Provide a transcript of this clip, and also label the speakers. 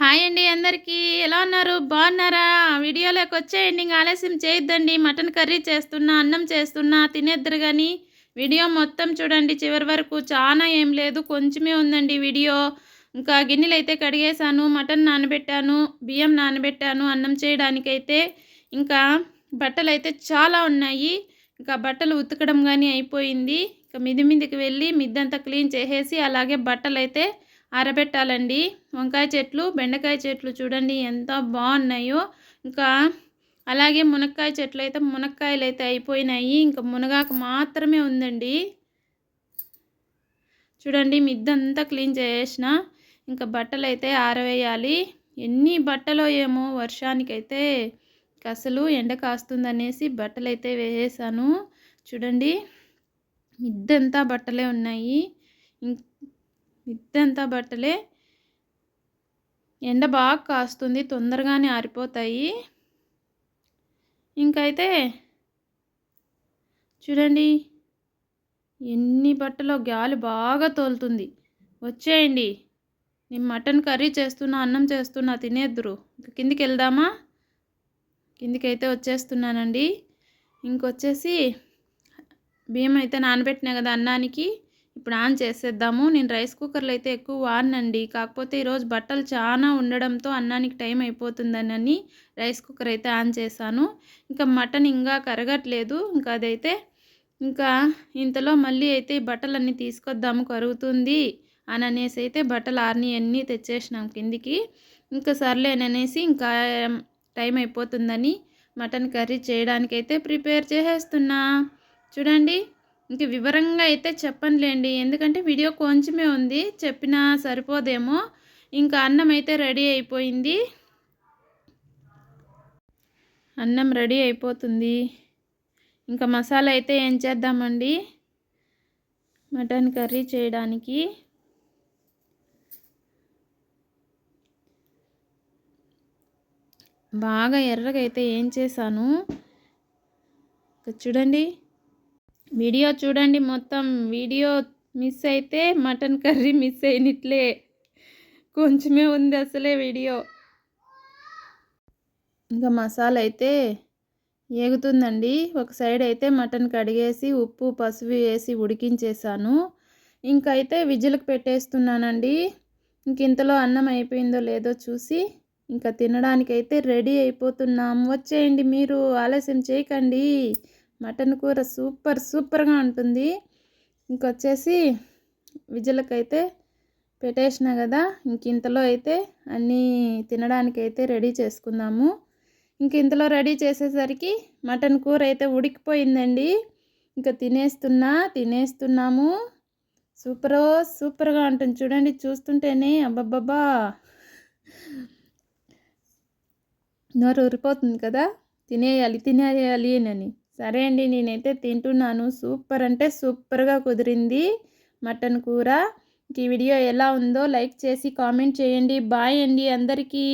Speaker 1: Hi అండి అందరికీ. ఎలా ఉన్నారు? బాగున్నారా? వీడియోలోకి వచ్చేయండి. ఇంకా ఆలస్యం చేయొద్దండి. మటన్ కర్రీ చేస్తున్నా అన్నం చేస్తున్నా తినేద్దరు కానీ వీడియో మొత్తం చూడండి. చివరి వరకు చాలా ఏం లేదు. కొంచెమే ఉందండి వీడియో. ఇంకా గిన్నెలు అయితే కడిగేశాను. మటన్ నానబెట్టాను. బియ్యం నానబెట్టాను అన్నం చేయడానికైతే. ఇంకా బట్టలు అయితే చాలా ఉన్నాయి. ఇంకా బట్టలు ఉతకడం కానీ అయిపోయింది. ఇంకా మిది మిదికి వెళ్ళి మిద్దంతా క్లీన్ చేసేసి అలాగే బట్టలు అయితే ఆరబెట్టాలండి వంకాయ చెట్లు బెండకాయ చెట్లు చూడండి ఎంత బాగున్నాయో. ఇంకా అలాగే మునక్కాయ చెట్లు అయితే మునక్కాయలు అయితే అయిపోయినాయి. ఇంకా మునగాకు మాత్రమే ఉందండి. చూడండి మిద్దంతా క్లీన్ చేసిన. ఇంకా బట్టలు అయితే ఆరవేయాలి. ఎన్ని బట్టలో ఏమో వర్షానికైతే అసలు ఎండ కాస్తుందనేసి బట్టలు అయితే వేసాను చూడండి మిద్దంతా బట్టలే ఉన్నాయి. మిద్దంతా బట్టలే. ఎండ బాగా కాస్తుంది తొందరగానే ఆరిపోతాయి. ఇంకైతే చూడండి ఎన్ని బట్టలో గాలి బాగా తోలుతుంది. వచ్చేయండి. నేను మటన్ కర్రీ చేస్తున్నా అన్నం చేస్తున్నా తినేద్దురు. ఇంకా కిందికి వెళ్దామా కిందికైతే వచ్చేస్తున్నానండి. ఇంకొచ్చేసి బియ్యం అయితే నానబెట్టినా కదా అన్నానికి. ఇప్పుడు ఆన్ చేసేద్దాము. నేను రైస్ కుక్కర్లో అయితే ఎక్కువ వాడినండి. కాకపోతే ఈరోజు బట్టలు చాలా ఉండడంతో అన్నానికి టైం అయిపోతుందని రైస్ కుక్కర్ అయితే ఆన్ చేశాను. ఇంకా మటన్ ఇంకా కరగట్లేదు. ఇంకా అదైతే ఇంకా ఇంతలో మళ్ళీ అయితే బట్టలన్నీ తీసుకొద్దాము కరుగుతుంది అని అనేసి అయితే బట్టలు ఆర్ని అన్నీ తెచ్చేసినాం కిందికి. ఇంకా సర్లేననేసి ఇంకా టైం అయిపోతుందని మటన్ కర్రీ చేయడానికైతే ప్రిపేర్ చేసేస్తున్నా. చూడండి. ఇంక వివరంగా అయితే చెప్పనులేండి. ఎందుకంటే వీడియో కొంచెమే ఉంది. చెప్పినా సరిపోదేమో. ఇంకా అన్నం అయితే రెడీ అయిపోయింది. అన్నం రెడీ అయిపోతుంది. ఇంకా మసాలా అయితే ఏం చేద్దామండి? మటన్ కర్రీ చేయడానికి. బాగా ఎర్రగా అయితే ఏం చేశాను? చూడండి. వీడియో చూడండి మొత్తం వీడియో మిస్ అయితే మటన్ కర్రీ మిస్ అయినట్లే. కొంచెమే ఉంది అసలే వీడియో. ఇంకా మసాలా అయితే ఏగుతుందండి. ఒక సైడ్ అయితే మటన్ కడిగేసి ఉప్పు పసుపు వేసి ఉడికించేసాను. ఇంకైతే విజిల్కి పెట్టేస్తున్నానండి. ఇంక ఇంతలో అన్నం అయిపోయిందో లేదో చూసి ఇంకా తినడానికైతే రెడీ అయిపోతున్నాం వచ్చేయండి మీరు ఆలస్యం చేయకండి. మటన్ కూర సూపర్ సూపర్గా ఉంటుంది. ఇంకొచ్చేసి విజిలకైతే పెట్టేసిన కదా ఇంక ఇంతలో అయితే అన్నీ తినడానికైతే రెడీ చేసుకుందాము. ఇంక ఇంతలో రెడీ చేసేసరికి మటన్ కూర అయితే ఉడికిపోయిందండి. ఇంకా తినేస్తున్నా తినేస్తున్నాము. సూపర్ సూపర్గా ఉంటుంది. చూడండి చూస్తుంటేనే అబ్బబ్బబ్బా. నోరు ఊరిపోతుంది కదా తినేయాలి తినేయాలి అని. సరే అండి నేనైతే తింటున్నాను. సూపర్ అంటే సూపర్గా కుదిరింది మటన్ కూర. ఈ వీడియో ఎలా ఉందో లైక్ చేసి కామెంట్ చేయండి. బాయ్ అండి అందరికీ.